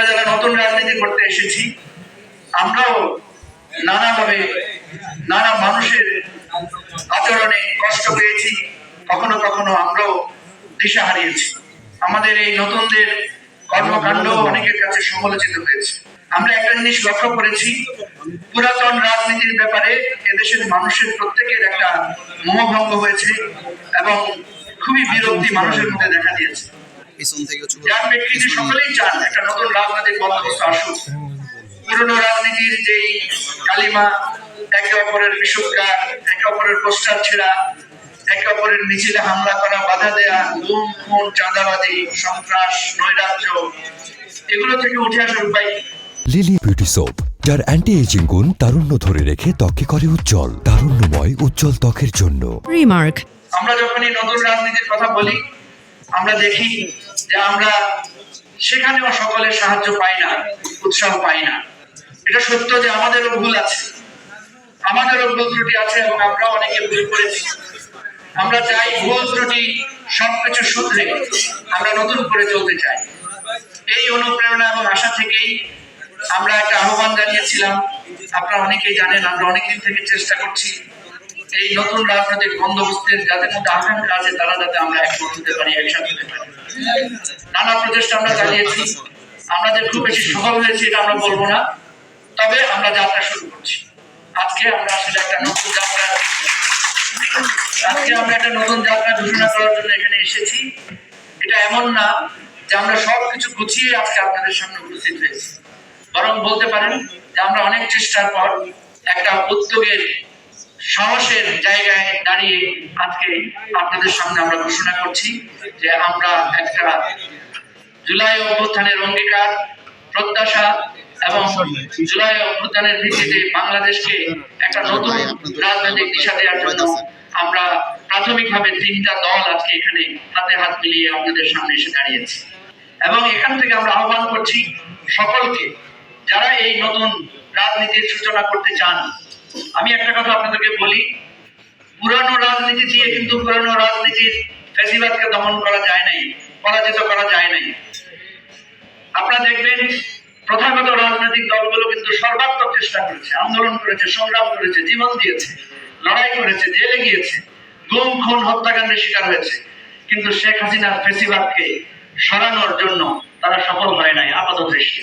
আমরা যারা নতুন রাজনীতি করতে এসেছি, আমরাও নানাভাবে নানা মানুষের আচরণে কষ্ট পেয়েছি, কখনো কখনো আমরাও দিশা হারিয়েছি। আমাদের এই নতুনদের কর্মকাণ্ড অনেকের কাছে সমালোচিত হয়েছে। আমরা একটা জিনিস লক্ষ্য করেছি, পুরাতন রাজনীতির ব্যাপারে এদেশের মানুষের প্রত্যেকের একটা মোহভঙ্গ হয়েছে এবং খুবই বিরক্তি মানুষের মধ্যে দেখা দিয়েছে। পিছন থেকে সকলেই চান একটা নতুন রাজনৈতিক বন্দোবস্ত আসুক। পুরনো রাজনীতির যেই কালিমা একে অপরের বিষুদ্গার একে অপরের পোস্টার ছেঁড়া একে অপরের মিছিলে হামলা করা বাধা দেয়া গুম খুন চাঁদাবাজি সন্ত্রাস নৈরাজ্য এগুলো থেকে উঠে আসার উপায় লিলি বিউটি সোপ যার অ্যান্টি এজিং গুণ তারুণ্য ধরে রেখে ত্বকে করে উজ্জ্বল তারুণ্যময় উজ্জ্বল ত্বকের জন্য। Remark. আমরা যখনই নতুন রাজনীতির কথা বলি আমরা দেখি যে আমরা সেখানেও সকলের সাহায্য পাই না, উৎসাহ পাই না। এটা সত্য যে আমাদেরও ভুল আছে। আমাদেরও ভুল ত্রুটি আছে এবং আমরা অনেকে ভুল করেছি। আমরা চাই ভুল ত্রুটি সবকিছু শুধরে আমরা নতুন করে চলতে চাই। এই অনুপ্রেরণা এবং আশা থেকেই আমরা একটা আহ্বান জানিয়েছিলাম। আপনারা অনেকেই জানেন, আমরা অনেকদিন থেকে চেষ্টা করছি। এই নতুন রাজনৈতিক বন্দোবস্তের যাদের মধ্যে আকাঙ্ক্ষা আছে, তারা যাতে আমরা একমত হতে পারি, একসাথে হতে পারি। নানা প্রচেষ্টা আমরা চালিয়েছি। আমরা যে খুব বেশি সফল হয়েছি এটা আমরা বলব না। তবে আমরা যাত্রা শুরু করছি। আজকে আমরা আসলে একটা নতুন যাত্রা আজকে আমরা একটা নতুন যাত্রা ঘোষণা করার জন্য এখানে এসেছি। এটা এমন না যে আমরা সবকিছু গুছিয়ে আজকে আপনাদের সামনে উপস্থিত হয়েছি। বরং বলতে পারেন যে আমরা অনেক চেষ্টার পর একটা উদ্যোগের সাহসের জায়গায় দাঁড়িয়ে আজকে আপনাদের সামনে আমরা ঘোষণা করছি যে আমরা একটা জুলাই অভ্যুত্থানের অঙ্গীকার, প্রত্যাশা এবং জুলাই অভ্যুত্থানের ভিত্তিতে বাংলাদেশকে একটা নতুন রাজনৈতিক দিশা দেওয়ার জন্য আমরা প্রাথমিকভাবে তিনটা দল আজকে এখানে হাতে হাত মিলিয়ে আপনাদের সামনে এসে দাঁড়িয়েছি। এবং এখান থেকে আমরা আহ্বান করছি সকলকে, যারা এই নতুন রাজনীতির সূচনা করতে চান আমি একটা কথা আপনাদেরকে বলি, পুরানো রাজনীতি দিয়ে কিন্তু পুরানো রাজনীতির ফ্যাসিবাদকে দমন করা যায় নাই, পরাজিত করা যায় নাই। আপনারা দেখবেন, প্রথাগত রাজনৈতিক দলগুলো কিন্তু সর্বাত্মক চেষ্টা করেছে, আন্দোলন করেছে, সংগ্রাম করেছে, জীবন দিয়েছে, লড়াই করেছে, জেলে গিয়েছে, গুম, খুন, হত্যাকাণ্ডের শিকার হয়েছে। কিন্তু শেখ হাসিনার ফেসিবাদকে সরানোর জন্য তারা সফল হয় নাই আপাত দৃষ্টি